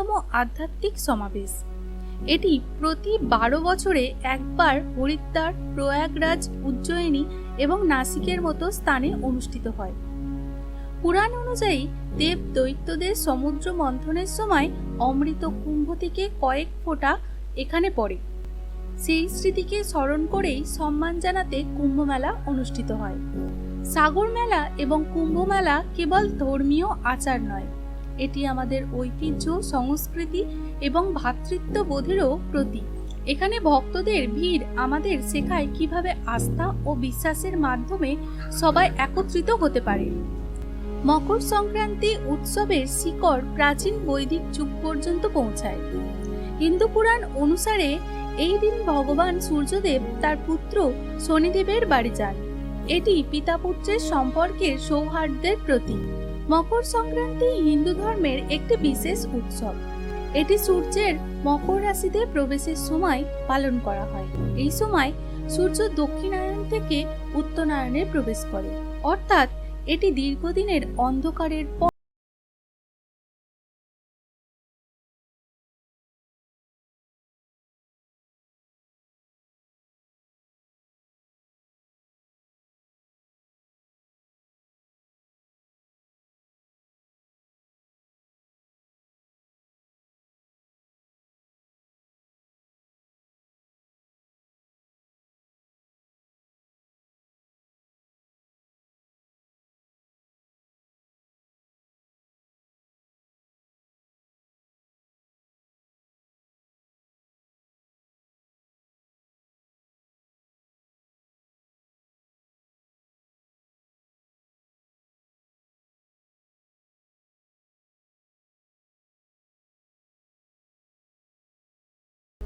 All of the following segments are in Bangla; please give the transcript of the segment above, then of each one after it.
বৃহত্তম আধ্যাত্মিক সমাবেশ। এটি প্রতি বারো বছরে একবার হরিদ্বার, প্রয়াগরাজ, উজ্জয়িনী এবং নাসিকের মতো স্থানে অনুষ্ঠিত হয়। পুরাণ অনুযায়ী দেব দৈত্যদের সমুদ্র মন্থনের সময় অমৃত কুম্ভ থেকে কয়েক ফোঁটা এখানে পড়ে। সেই স্মৃতিকে স্মরণ করেই সম্মান জানাতে কুম্ভ মেলা অনুষ্ঠিত হয়। সাগর মেলা এবং কুম্ভ মেলা কেবল ধর্মীয় আচার নয় এটি আমাদের ঐতিহ্য, সংস্কৃতি এবং ভ্রাতৃত্ববোধেরও প্রতীক। এখানে ভক্তদের ভিড় আমাদের শেখায় কীভাবে আস্থা ও বিশ্বাসের মাধ্যমে সবাই একত্রিত হতে পারে। মকর সংক্রান্তি উৎসবের শিকড় প্রাচীন বৈদিক যুগ পর্যন্ত পৌঁছায়। হিন্দু পুরাণ অনুসারে এই দিন ভগবান সূর্যদেব তার পুত্র শনিদেবের বাড়ি যান। এটি পিতা পুত্রের সম্পর্কের সৌহার্দ্যের প্রতীক। মকর সংক্রান্তি হিন্দু ধর্মের একটি বিশেষ উৎসব। এটি সূর্যের মকর রাশিতে প্রবেশের সময় পালন করা হয়। এই সময় সূর্য দক্ষিণায়ন থেকে উত্তরায়ণে প্রবেশ করে। অর্থাৎ এটি দীর্ঘদিনের অন্ধকারের পর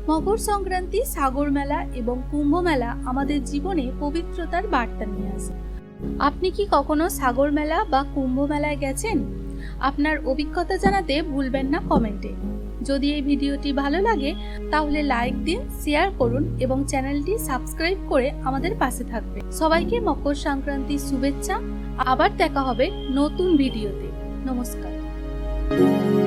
মকর সংক্রান্তি, সাগর মেলা এবং কুম্ভ মেলা আমাদের জীবনে পবিত্রতার বার্তা নিয়ে আসে। আপনি কি কখনো সাগর মেলা বা কুম্ভ মেলায় গেছেন? আপনার অভিজ্ঞতা জানাতে ভুলবেন না কমেন্টে। যদি এই ভিডিওটি ভালো লাগে, তাহলে লাইক দিন, শেয়ার করুন এবং চ্যানেলটি সাবস্ক্রাইব করে আমাদের পাশে থাকবে। সবাইকে মকর সংক্রান্তির শুভেচ্ছা। আবার দেখা হবে নতুন ভিডিওতে। নমস্কার।